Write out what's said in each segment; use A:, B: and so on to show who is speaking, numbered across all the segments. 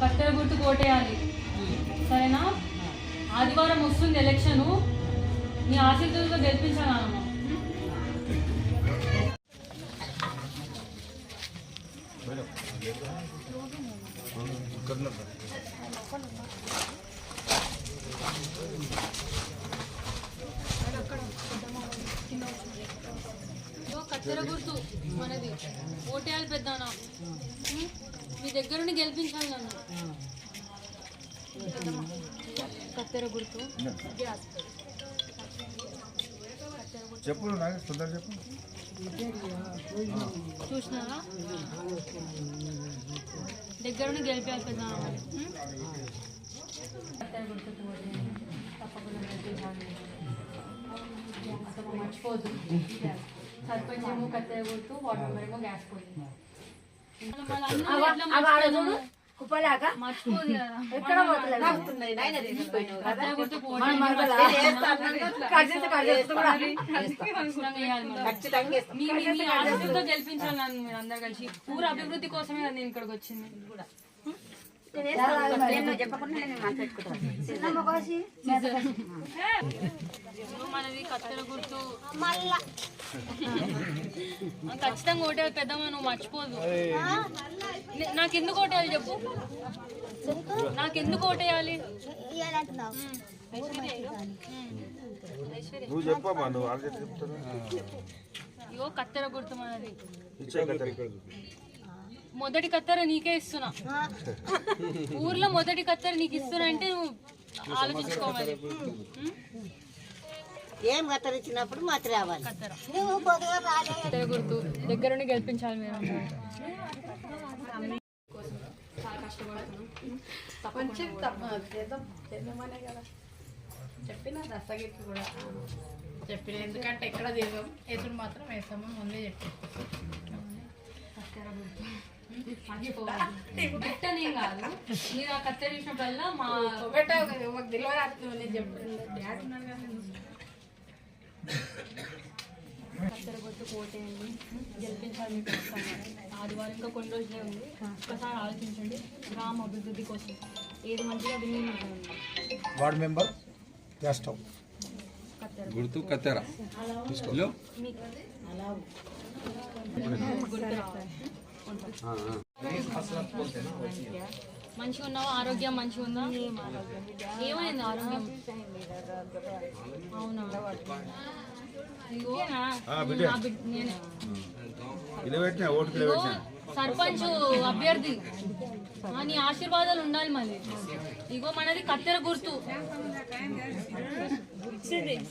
A: కత్తెర గుర్తు కోటేయాలి. సరేనా? ఆదివారం వస్తుంది ఎలక్షను. నీ ఆశీర్వాదంతో
B: ఉన్నారు.
A: ఇదిగో కత్తెర గుర్తు మనది. ఓటేయాలి పెద్దానా? మీ దగ్గర నుండి గెలిపించాలి నన్ను. కత్తెర గుర్తు.
B: చెప్పు నాకు తొందర చెప్పు.
A: చూసినారా దగ్గర నుండి గెలిపాలి పెద్ద తప్పకుండా మర్చిపోదు. సర్పంచ్ ఏమో కత్తెర గుర్తు మెంబర్ ఏమో గ్యాస్ పోయింది. మీ ఆశీస్సులతో గెలిపించాలి అందరు కలిసి. ఊరు అభివృద్ధి కోసమే నేను ఇక్కడికి వచ్చింది. మనది కత్తెర గుర్తు ఖచ్చితంగా ఓటేయాలి పెద్దమ్మ నువ్వు మర్చిపోదు. నాకెందుకు ఓటేయాలి చెప్పు? నాకెందుకు ఓటేయాలి?
B: నువ్వు చెప్పమ్మా నువ్వు
A: ఇగో కత్తెర గుర్తు మనది. మొదటి కత్తెర నీకే ఇస్తున్నా. ఊర్లో మొదటి కత్తెర నీకు ఇస్తున్నా అంటే నువ్వు ఆలోచించుకోవాలి?
C: ఏం కత్తరించినప్పుడు మాత్ర రావాలి.
A: కత్తెర. కత్తెర గుర్తు. దగ్గర నుండి గెలిపించాలి మీరు. చాలా కష్టపడుతున్నాం
D: కదా. చెప్పిన దస్తగిరికి కూడా. చెప్పిన ఎందుకంటే ఎక్కడ తిరగం. ఎదురు మాత్రం వేస్తాము ముందే చెప్పి
A: కత్తెర. పెట్టనేం కాదు మీరు ఆ కత్తెర చూసినప్పుడల్లా మా
D: పెట్టావు కదా మాకు తెలియదు నేను చెప్పిన డాడీ ఉన్నాను కదా నేను
A: కత్తెర. గుర్తు పోటేయండి గెలిపించాలి మీకు. ఆదివారం ఇంకా కొన్ని రోజులే ఉంది. ఒక్కసారి ఆలోచించండి గ్రామ అభివృద్ధి కోసం ఏది మంచిగా అది
E: వార్డ్ మెంబర్
F: గుర్తు కత్తెర
A: గుర్తు మంచిగా ఉన్నావా ఆరోగ్యం మంచిగా ఉందా ఏమైంది ఆరోగ్యం? అవునా? సర్పంచ్ అభ్యర్థి. నీ ఆశీర్వాదాలు ఉండాలి మళ్ళీ ఇగో మనది కత్తెర గుర్తు.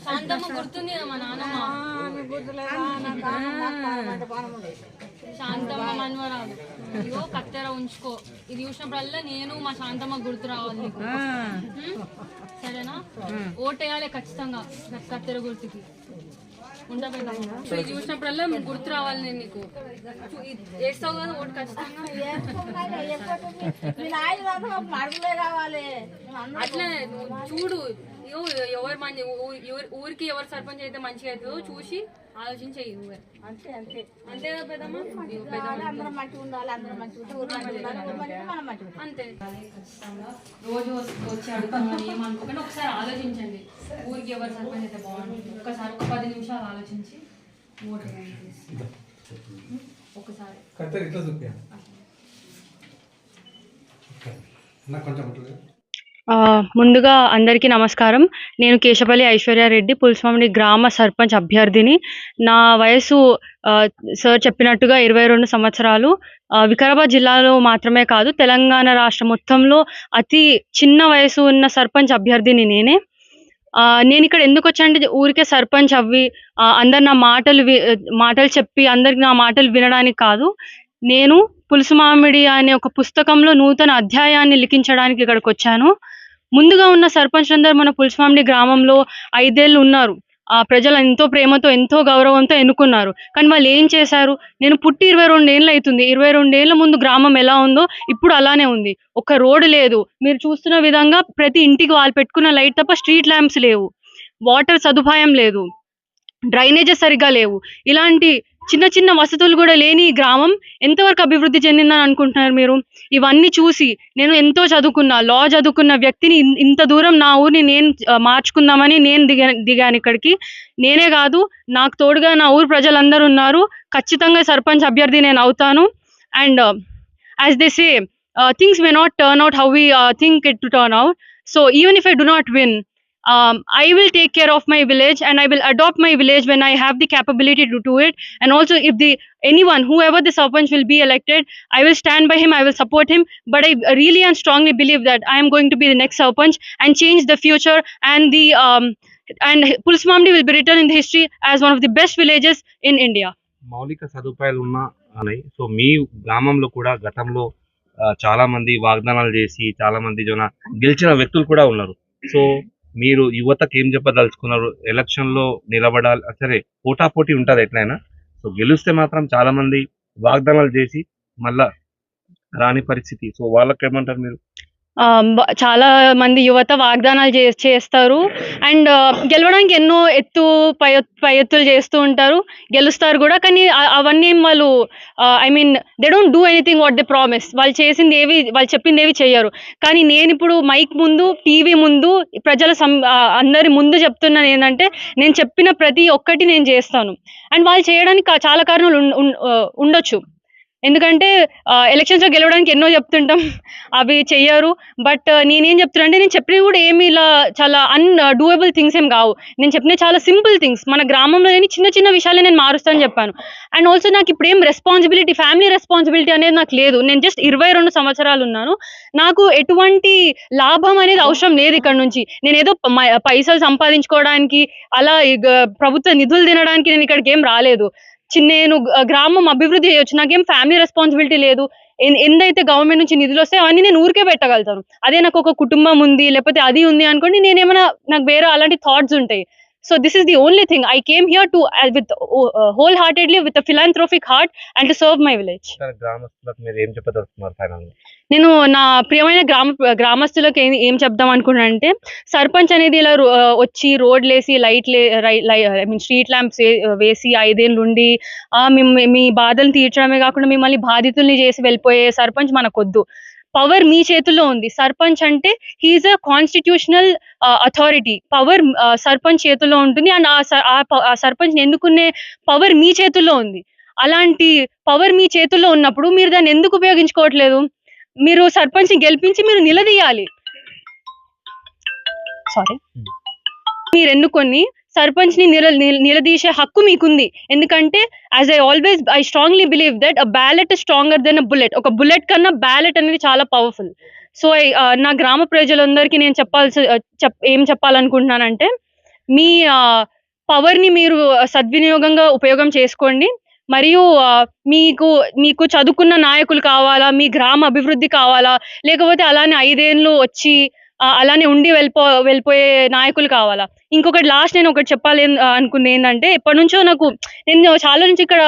A: శాంతమ్మ గుర్తుంది కదా మా నాన్నమ్మ శాంతమ్మ మన్వరాలు. ఇగో కత్తెర ఉంచుకో. ఇది చూసినప్పుడల్లా నేను మా శాంతమ్మ గుర్తు రావాలి నీకు? సరేనా? ఓటేయాలి ఖచ్చితంగా నాకు కత్తెర గుర్తుకి. సో ఇది చూసినప్పుడల్లా గుర్తు రావాలి నేను నీకు. చూ- ఇది వేస్తావు కదా ఓటు ఖచ్చితంగా? అట్లా నువ్వు చూడు. ఇగో ఎవరు ఊ- ఎవరు- ఊరికి ఎవరు సర్పంచ్ అయితే మంచిగా అవుతుందో చూసి ఆలోచించి
C: అంతే అంతే.
A: అంతే పెద్దమ్మ.
C: అందరం మంచిగా ఉండాలి అందరం మంచిగా.
A: అంతే. రోజు వచ్చి అడుగుతామని ఏమనుకోకుండా ఒకసారి ఆలోచించండి. ఊరికి ఎవరు సర్పంచ్ అయితే బాగుంటుంది. ఒక్కసారి ఒక పది నిమిషాలు ఆలోచించి ఓటు
E: ఇట్లా నాకు కొంచెం
G: ముందుగా అందరికీ నమస్కారం. నేను కేశపల్లి ఐశ్వర్యారెడ్డి పులుసుమామిడి గ్రామ సర్పంచ్ అభ్యర్థిని. నా వయసు సార్ చెప్పినట్టుగా ఇరవై రెండు సంవత్సరాలు. వికారాబాద్ జిల్లాలో మాత్రమే కాదు తెలంగాణ రాష్ట్రం మొత్తంలో అతి చిన్న వయసు ఉన్న సర్పంచ్ అభ్యర్థిని నేనే. ఆ, నేను ఇక్కడ ఎందుకు వచ్చానంటే ఊరికే సర్పంచ్ అవ్వి అందరు నా మాటలు వి- మాటలు చెప్పి అందరికి నా మాటలు వినడానికి కాదు. నేను పులుసు మామిడి అనే ఒక పుస్తకంలో నూతన అధ్యాయాన్ని లిఖించడానికి ఇక్కడికి వచ్చాను. ముందుగా ఉన్న సర్పంచ్ అందరు మన పులుసుమామిడి గ్రామంలో ఐదేళ్ళు ఉన్నారు. ఆ ప్రజలు ఎంతో ప్రేమతో ఎంతో గౌరవంతో ఎన్నుకున్నారు. కానీ వాళ్ళు ఏం చేశారు? నేను పుట్టి ఇరవై రెండు ఏళ్ళు అవుతుంది ఇరవై రెండు ఏళ్ళ ముందు గ్రామం ఎలా ఉందో ఇప్పుడు అలానే ఉంది. ఒక రోడ్డు లేదు. మీరు చూస్తున్న విధంగా ప్రతి ఇంటికి వాళ్ళు పెట్టుకున్న లైట్ తప్ప స్ట్రీట్ ల్యాంప్స్ లేవు. వాటర్ సదుపాయం లేదు. డ్రైనేజెస్ సరిగ్గా లేవు. ఇలాంటి
A: చిన్న చిన్న వసతులు కూడా లేని ఈ గ్రామం ఎంతవరకు అభివృద్ధి చెందిందని అనుకుంటున్నారు మీరు? ఇవన్నీ చూసి నేను ఎంతో చదువుకున్నా లా చదువుకున్న వ్యక్తిని ఇంత దూరం నా ఊరిని నేను మార్చుకుందామని నేను దిగా దిగాను ఇక్కడికి. నేనే కాదు నాకు తోడుగా నా ఊరు ప్రజలందరూ ఉన్నారు. ఖచ్చితంగా సర్పంచ్ అభ్యర్థి నేను అవుతాను. And as they say things may not turn out how we think it to turn out so even if I do not win um, I will take care of my village and I will adopt my village when I have the capability to do it. And also, if the anyone, whoever the sarpanch will be elected, I will stand by him. I will support him. But I really and strongly believe that I am going to be the next sarpanch and change the future and the um, and Pulsmamdi will be written in the history as one of the best villages in India.
H: మౌలిక సదుపాయాలు ఉన్నా ఉన్నాయి so మీ గ్రామంలో కూడా గతంలో ఆ, చాలా మంది వాగ్దానాలు చేసి చాలా మంది జన గెలిచిన వ్యక్తులు కూడా ఉన్నారు సో మీరు యువతకు ఏం చెప్పదలుచుకున్నారు? ఎలక్షన్లో నిలబడాలి సరే పోటాపోటీ ఉంటుంది ఎట్లయినా. సో గెలిస్తే మాత్రం చాలా మంది వాగ్దానాలు చేసి మళ్ళా రాని పరిస్థితి. సో వాళ్ళకి ఏమంటారు మీరు?
A: చాలా మంది యువత వాగ్దానాలు చే చేస్తారు. అండ్ గెలవడానికి ఎన్నో ఎత్తు పై ఎత్తులు చేస్తూ ఉంటారు. గెలుస్తారు కూడా. కానీ అవన్నీ వాళ్ళు I mean they don't do anything what they promise వాళ్ళు చేసింది ఏవి వాళ్ళు చెప్పింది ఏవి చెయ్యరు. కానీ నేను ఇప్పుడు మైక్ ముందు టీవీ ముందు ప్రజల సం అందరి ముందు చెప్తున్నాను ఏంటంటే నేను చెప్పిన ప్రతి ఒక్కటి నేను చేస్తాను. అండ్ వాళ్ళు చేయడానికి చాలా కారణాలు ఉండొచ్చు. ఎందుకంటే ఎలక్షన్స్లో గెలవడానికి ఎన్నో చెప్తుంటాం. అవి చెయ్యరు. బట్ నేనేం చెప్తున్నా అంటే నేను చెప్పినవి కూడా ఏమి ఇలా చాలా అన్ డూయబుల్ థింగ్స్ ఏం కావు. నేను చెప్పిన చాలా సింపుల్ థింగ్స్ మన గ్రామంలో కానీ చిన్న చిన్న విషయాలు నేను మారుస్తాను చెప్పాను. అండ్ ఆల్సో నాకు ఇప్పుడు ఏం రెస్పాన్సిబిలిటీ ఫ్యామిలీ రెస్పాన్సిబిలిటీ అనేది నాకు లేదు. నేను జస్ట్ ఇరవై రెండు సంవత్సరాలు ఉన్నాను. నాకు ఎటువంటి లాభం అనేది అవసరం లేదు ఇక్కడ నుంచి. నేను ఏదో పైసలు సంపాదించుకోవడానికి అలా ప్రభుత్వ నిధులు తినడానికి నేను ఇక్కడికి ఏం రాలేదు. నేను గ్రామం అభివృద్ధి చేయొచ్చు. నాకేం ఫ్యామిలీ రెస్పాన్సిబిలిటీ లేదు. ఎందైతే గవర్నమెంట్ నుంచి నిధులు వస్తాయో అవన్నీ నేను ఊరికే పెట్టగలుగుతాను. అదే నాకు ఒక కుటుంబం ఉంది లేకపోతే అది ఉంది అనుకోండి నేను ఏమైనా నాకు వేరే అలాంటి థాట్స్ ఉంటాయి. So this is the only thing I came here to with wholeheartedly with philanthropic heart and to serve my village
H: ఇతర గ్రామస్తులకు మీరు ఏం చెప్పదలుచుకున్నారు ఫైనల్
A: నేను నా ప్రియమైన గ్రామ గ్రామస్తులకు ఏం ఏం చెప్దాం అనుకున్నానంటే సర్పంచ్ అనేది ఇలా వచ్చి రోడ్లు వేసి light I mean street lamps వేసి ఐదేళ్ళు ఉండి మీ బాధలు తీర్చడమే కాకుండా మిమ్మల్ని బాధితుల్ని చేసి వెళ్ళిపోయే సర్పంచ్ మనకొద్దు. పవర్ మీ చేతుల్లో ఉంది. సర్పంచ్ అంటే he is a constitutional authority power sarpanch చేతుల్లో ఉంటుంది. అండ్ ఆ స- ఆ ప- ఆ సర్పంచ్ని ఎన్నుకునే పవర్ మీ చేతుల్లో ఉంది. అలాంటి పవర్ మీ చేతుల్లో ఉన్నప్పుడు మీరు దాన్ని ఎందుకు ఉపయోగించుకోవట్లేదు? మీరు సర్పంచ్ని గెలిపించి మీరు నిలదీయాలి. సారీ మీరు ఎన్నుకొని సర్పంచ్ని నిల నిల- నిలదీసే హక్కు మీకుంది. ఎందుకంటే as I always I strongly believe that a ballot stronger than a bullet ఒక బుల్లెట్ కన్నా బ్యాలెట్ అనేది చాలా పవర్ఫుల్ సో uh, నా గ్రామ ప్రజలందరికీ నేను చెప్పాల్సి uh, చెప్ ఏం చెప్పాలనుకుంటున్నానంటే మీ uh, పవర్ని మీరు సద్వినియోగంగా ఉపయోగం చేసుకోండి. మరియు మీకు మీకు చదువుకున్న నాయకులు కావాలా మీ గ్రామ అభివృద్ధి కావాలా లేకపోతే అలానే ఐదేళ్ళు వచ్చి అలానే ఉండి వెళ్ళిపో వెళ్ళిపోయే నాయకులు కావాలా? ఇంకొకటి లాస్ట్ నేను ఒకటి చెప్పాలి అనుకుంది ఏంటంటే ఎప్పటి నుంచో నాకు నేను చాలా నుంచి ఇక్కడ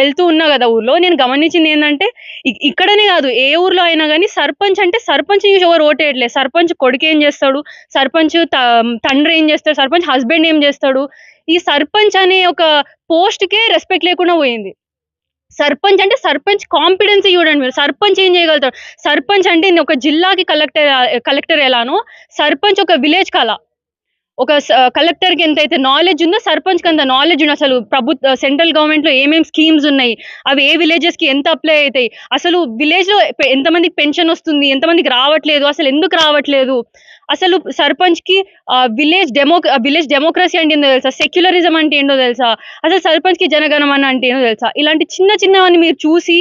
A: వెళ్తూ ఉన్నా కదా ఊర్లో నేను గమనించింది ఏంటంటే ఇక్కడనే కాదు ఏ ఊర్లో అయినా కానీ సర్పంచ్ అంటే సర్పంచ్ చూసి ఎవరు ఓటేయట్లేదు సర్పంచ్ కొడుకు ఏం చేస్తాడు? సర్పంచ్ తండ్రి ఏం చేస్తాడు? సర్పంచ్ హస్బెండ్ ఏం చేస్తాడు? ఈ సర్పంచ్ అనే ఒక పోస్ట్కే రెస్పెక్ట్ లేకుండా పోయింది. సర్పంచ్ అంటే సర్పంచ్ కాన్ఫిడెన్స్ చూడండి మీరు. సర్పంచ్ ఏం చేయగలుగుతాడు? సర్పంచ్ అంటే ఒక జిల్లాకి కలెక్టర్ కలెక్టర్ ఎలానో సర్పంచ్ ఒక విలేజ్ కళ ఒక కలెక్టర్కి ఎంతైతే నాలెడ్జ్ ఉందో సర్పంచ్కి అంత నాలెడ్జ్ ఉంది అసలు ప్రభుత్వ సెంట్రల్ గవర్నమెంట్లో ఏమేమి స్కీమ్స్ ఉన్నాయి అవి ఏ విలేజెస్కి ఎంత అప్లై అవుతాయి అసలు విలేజ్లో ఎంతమందికి పెన్షన్ వస్తుంది ఎంతమందికి రావట్లేదు అసలు ఎందుకు రావట్లేదు? అసలు సర్పంచ్కి విలేజ్ డెమో విలేజ్ డెమోక్రసీ అంటే ఏందో తెలుసా? సెక్యులరిజం అంటే ఏంటో తెలుసా? అసలు సర్పంచ్కి జనగణమన అంటే ఏందో తెలుసా? ఇలాంటి చిన్న చిన్నవన్నీ మీరు చూసి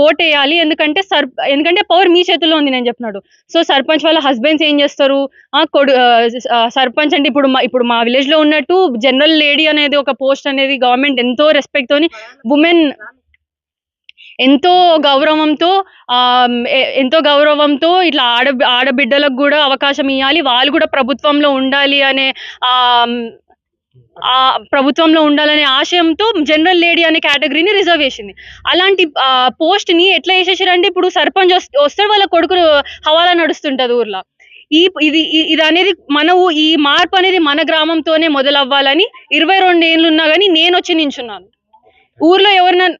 A: ఓట్ వేయాలి. ఎందుకంటే సర్ ఎందుకంటే పవర్ మీ చేతుల్లో ఉంది నేను చెప్పినాడు. సో సర్పంచ్ వాళ్ళ హస్బెండ్స్ ఏం చేస్తారు? కొడు సర్పంచ్ అంటే ఇప్పుడు మా ఇప్పుడు మా విలేజ్లో ఉన్నట్టు జనరల్ లేడీ అనేది ఒక పోస్ట్ అనేది గవర్నమెంట్ ఎంతో రెస్పెక్ట్ తోని ఉమెన్ ఎంతో గౌరవంతో ఆ, ఎంతో గౌరవంతో ఇట్లా ఆడ ఆడబిడ్డలకు కూడా అవకాశం ఇవ్వాలి వాళ్ళు కూడా ప్రభుత్వంలో ఉండాలి అనే ఆ ప్రభుత్వంలో ఉండాలనే ఆశయంతో జనరల్ లేడీ అనే కేటగిరీని రిజర్వ్ చేసింది. అలాంటి పోస్ట్ని ఎట్లా వేసేసారంటే ఇప్పుడు సర్పంచ్ వస్తే వస్తాడు వాళ్ళ కొడుకు హవాలా నడుస్తుంటది ఊర్లో. ఈ ఇది ఇది అనేది మన ఊ- ఈ మార్పు అనేది మన గ్రామంతోనే మొదలవ్వాలని ఇరవై రెండు ఏళ్ళు ఉన్నా కానీ నేను వచ్చి నించున్నాను. ఊర్లో ఎవరిన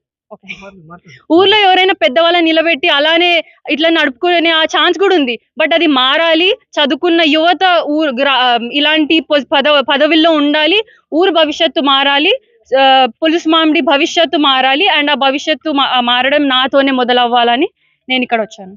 A: ఊర్లో ఎవరైనా పెద్దవాళ్ళని నిలబెట్టి అలానే ఇట్లా నడుపుకునే ఆ ఛాన్స్ కూడా ఉంది. బట్ అది మారాలి చదువుకున్న యువత ఊరు ఇలాంటి పదవ పదవుల్లో ఉండాలి ఊరు భవిష్యత్తు మారాలి పులుసు మామిడి భవిష్యత్తు మారాలి అండ్ ఆ భవిష్యత్తు మారడం నాతోనే మొదలవ్వాలని నేను ఇక్కడ వచ్చాను.